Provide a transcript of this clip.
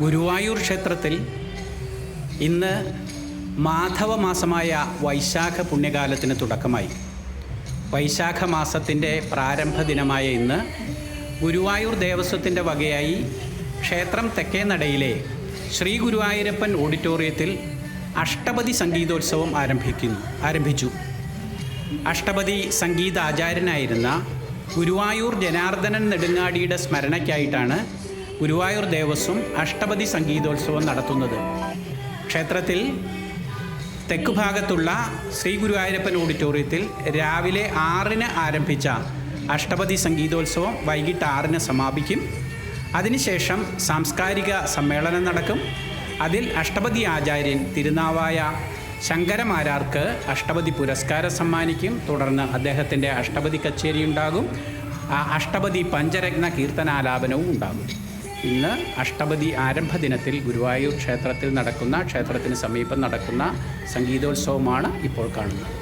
ഗുരുവായൂർ ക്ഷേത്രത്തിൽ ഇന്ന് മാധവ മാസമായ വൈശാഖ പുണ്യകാലത്തിന് തുടക്കമായി. വൈശാഖ മാസത്തിന്റെ പ്രാരംഭ ദിനമായ ഇന്ന് ഗുരുവായൂർ ദേവസ്വത്തിന്റെ വകയായി ക്ഷേത്രം തെക്കേനടയിലെ ശ്രീ ഗുരുവായൂരപ്പൻ ഓഡിറ്റോറിയത്തിൽ അഷ്ടപതി സംഗീതോത്സവം ആരംഭിക്കുന്നു ആരംഭിച്ചു. അഷ്ടപതി സംഗീതാചാര്യനായിരുന്ന ഗുരുവായൂർ ജനാർദ്ദനൻ നെടുങ്ങാടിയുടെ സ്മരണയ്ക്കായിട്ടാണ് ഗുരുവായൂർ ദേവസ്വം അഷ്ടപതി സംഗീതോത്സവം നടത്തുന്നത്. ക്ഷേത്രത്തിൽ തെക്ക് ഭാഗത്തുള്ള ശ്രീ ഗുരുവായൂരപ്പൻ ഓഡിറ്റോറിയത്തിൽ രാവിലെ ആറിന് ആരംഭിച്ച അഷ്ടപതി സംഗീതോത്സവം വൈകിട്ട് ആറിന് സമാപിക്കും. അതിനുശേഷം സാംസ്കാരിക സമ്മേളനം നടക്കും. അതിൽ അഷ്ടപതി ആചാര്യൻ തിരുനാവായ ശങ്കരമാരാർക്ക് അഷ്ടപതി പുരസ്കാരം സമ്മാനിക്കും. തുടർന്ന് അദ്ദേഹത്തിന്റെ അഷ്ടപതി കച്ചേരി ഉണ്ടാകും അഷ്ടപതി പഞ്ചരത്ന കീർത്തനാലാപനവും ഉണ്ടാകും. ഇന്ന് അഷ്ടപതി ആരംഭ ദിനത്തിൽ ഗുരുവായൂർ ക്ഷേത്രത്തിൽ നടക്കുന്ന ക്ഷേത്രത്തിന് സമീപം നടക്കുന്ന സംഗീതോത്സവമാണ് ഇപ്പോൾ കാണുന്നത്.